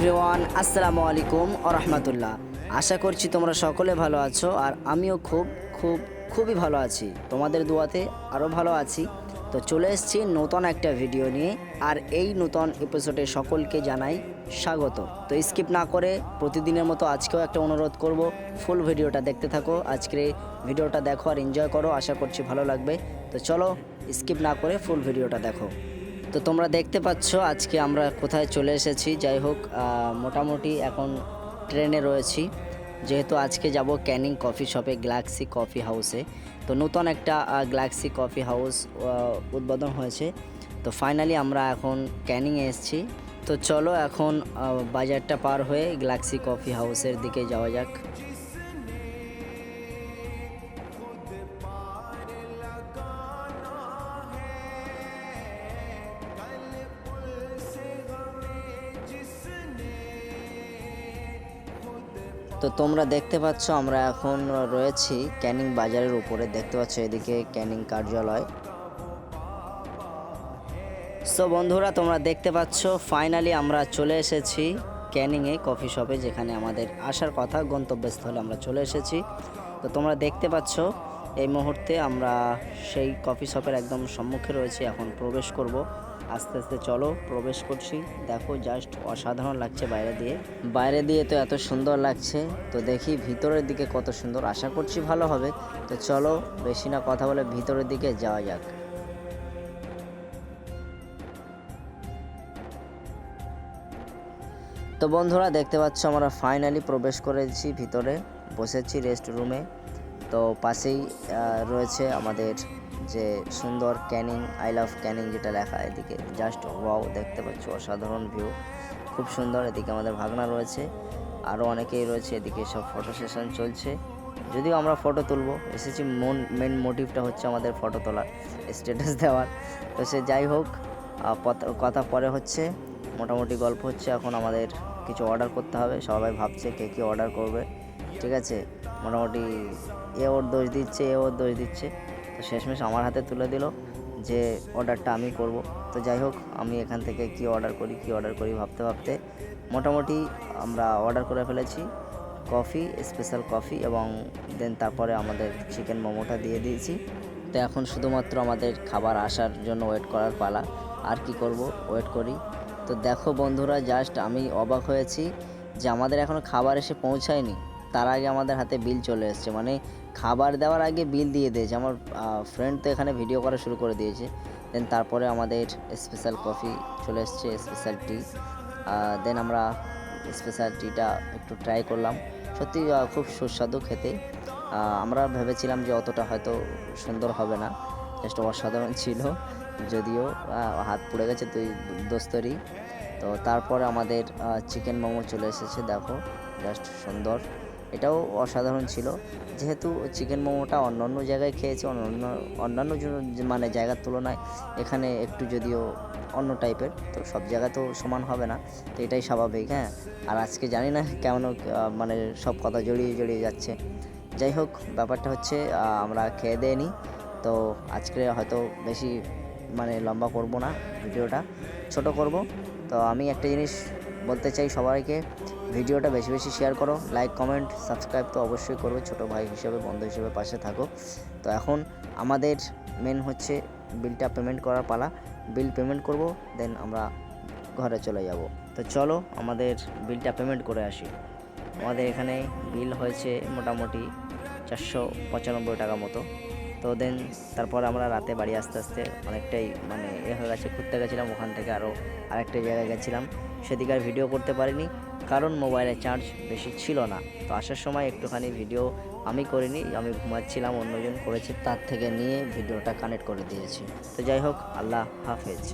Everyone আসসালামু আলাইকুম রহমতুল্লাহ। আশা করছি তোমরা সকলে ভালো আছো আর আমিও খুব খুব, খুবই ভালো আছি। তোমাদের দোয়াতে আরও ভালো আছি। তো চলে এসেছি নতুন একটা ভিডিও নিয়ে আর এই নতুন এপিসোডে সকলকে জানাই স্বাগত। তো স্কিপ না করে প্রতিদিনের মতো আজকেও একটা অনুরোধ করব ফুল ভিডিওটা দেখতে থাকো, আজকের ভিডিওটা দেখো আর এনজয় করো, আশা করছি ভালো লাগবে। তো চলো স্কিপ না করে ফুল ভিডিওটা দেখো। তো তোমরা দেখতে পাচ্ছ, আজকে আমরা কোথায় চলে এসেছি। যাই হোক মোটামুটি এখন ট্রেনে রয়েছি। যেহেতু আজকে যাব ক্যানিং কফি শপে গ্যালাক্সি কফি হাউসে। তো নতুন একটা গ্যালাক্সি কফি হাউস উদ্বোধন হয়েছে। তো ফাইনালি আমরা এখন ক্যানিংয়ে এসেছি। তো চলো এখন বাজারটা পার হয়ে গ্যালাক্সি কফি হাউসের দিকে যাওয়া যাক। তো তোমরা দেখতে পাচ্ছ, আমরা এখন রয়েছি ক্যানিং বাজারের উপরে। দেখতে পাচ্ছ এদিকে ক্যানিং কার্যালয়। সো বন্ধুরা, তোমরা দেখতে পাচ্ছ ফাইনালি আমরা চলে এসেছি ক্যানিংয়ে কফি শপে, যেখানে আমাদের আসার কথা, গন্তব্যস্থলে আমরা চলে এসেছি। তো তোমরা দেখতে পাচ্ছ, এই মুহূর্তে আমরা সেই কফি শপের একদম সম্মুখে রয়েছি, এখন প্রবেশ করব। আস্তে আস্তে চলো, প্রবেশ করছি। দেখো জাস্ট অসাধারণ লাগছে বাইরে দিয়ে। বাইরে দিয়ে তো এত সুন্দর লাগছে। তো দেখি ভিতরের দিকে কত সুন্দর। আশা করছি ভালো হবে। তো চলো, বেশি না কথা বলে ভিতরের দিকে যাওয়া যাক। তো বন্ধুরা, দেখতে পাচ্ছ আমরা ফাইনালি প্রবেশ করেছি ভিতরে। বসেছি রেস্ট রুমে তো পাশেই রয়েছে আমাদের যে সুন্দর ক্যানিং আই লাভ ক্যানিং যেটা লেখা এদিকে। জাস্ট ওয়াও দেখতে পাচ্ছ, অসাধারণ ভিউ খুব সুন্দর, এদিকে আমাদের ভাগনা রয়েছে। আরও অনেকেই রয়েছে, এদিকে সব ফটো সেশন চলছে। যদিও আমরা ফটো তুলবো, এসেছি মন মেন মোটিভটা হচ্ছে আমাদের ফটো তোলার স্ট্যাটাস দেওয়ার। তো সে যাই হোক কথা পরে হচ্ছে। মোটামুটি গল্প হচ্ছে, এখন আমাদের কিছু অর্ডার করতে হবে। সবাই ভাবছে কে কী অর্ডার করবে। ঠিক আছে? মোটামুটি এ ওর দোষ দিচ্ছে, এ ওর দোষ দিচ্ছে। তো শেষমেশ আমার হাতে তুলে দিল যে অর্ডারটা আমি করব। তো যাই হোক, আমি এখান থেকে কি অর্ডার করি, কি অর্ডার করি ভাবতে ভাবতে মোটামুটি আমরা অর্ডার করে ফেলেছি। কফি স্পেশাল কফি এবং দেন তারপরে আমাদের চিকেন মোমোটা দিয়ে দিয়েছি। তো এখন শুধুমাত্র আমাদের খাবার আসার জন্য ওয়েট করার পালা। আর কি করব? ওয়েট করি। তো দেখো বন্ধুরা জাস্ট আমি অবাক হয়েছি যে আমাদের এখনও খাবার এসে পৌঁছায়নি। তার আগে আমাদের হাতে বিল চলে এসছে। মানে খাবার দেওয়ার আগে বিল দিয়ে দিয়েছে আমার ফ্রেন্ড তো এখানে ভিডিও করা শুরু করে দিয়েছে। দেন তারপরে আমাদের স্পেশাল কফি চলে এসছে স্পেশাল টি দেন আমরা স্পেশাল টিটা একটু ট্রাই করলাম। সত্যি খুব সুস্বাদু খেতে। আমরা ভেবেছিলাম যে অতটা হয়তো সুন্দর হবে না। জাস্ট অসাধারণ ছিল। যদিও হাত পুড়ে গেছে দুই দোস্তরই। তো তারপরে আমাদের চিকেন মোমো চলে এসেছে, দেখো। জাস্ট সুন্দর। এটাও অসাধারণ ছিল। যেহেতু চিকেন মোমোটা অন্য অন্য জায়গায় খেয়েছি অন্য অন্যান্য মানে জায়গার তুলনায় এখানে একটু যদিও অন্য টাইপের তো সব জায়গা তো সমান হবে না, তো এটাই স্বাভাবিক হ্যাঁ। আর আজকে জানি না কেমন মানে সব কথা জড়িয়ে জড়িয়ে যাচ্ছে। যাই হোক, ব্যাপারটা হচ্ছে আমরা খেয়ে দিয়ে নিই তো আজকে হয়তো বেশি মানে লম্বা করব না ভিডিওটা, ছোট করব। তো আমি একটা জিনিস বলতে চাই সবাইকে ভিডিওটা বেশি বেশি শেয়ার করো লাইক কমেন্ট সাবস্ক্রাইব তো অবশ্যই করবে, ছোট ভাই হিসেবে, বন্ধু হিসেবে পাশে থাকো। তো এখন আমাদের মেন হচ্ছে বিলটা পেমেন্ট করার পালা। বিল পেমেন্ট করব দেন আমরা ঘরে চলে যাব। তো চলো আমাদের বিলটা পেমেন্ট করে আসি। আমাদের এখানে বিল হয়েছে মোটামুটি চারশো পঁচানব্বই টাকা মতো। তো দেন তারপর আমরা রাতে বাড়ি আসতে আসতে অনেকটাই মানে এ হয়ে গেছে, ঘুরতে গেছিলাম, ওখান থেকে আরও আরেকটা জায়গায় গেছিলাম। সেদিকে আর ভিডিও করতে পারিনি, কারণ মোবাইলে চার্জ বেশি ছিল না। তো আসার সময় একটুখানি ভিডিও আমি করিনি, আমি ঘুমাচ্ছিলাম, অন্যজন করেছে, তার থেকে নিয়ে ভিডিওটা কানেক্ট করে দিয়েছি। তো যাই হোক, আল্লাহ হাফেজ।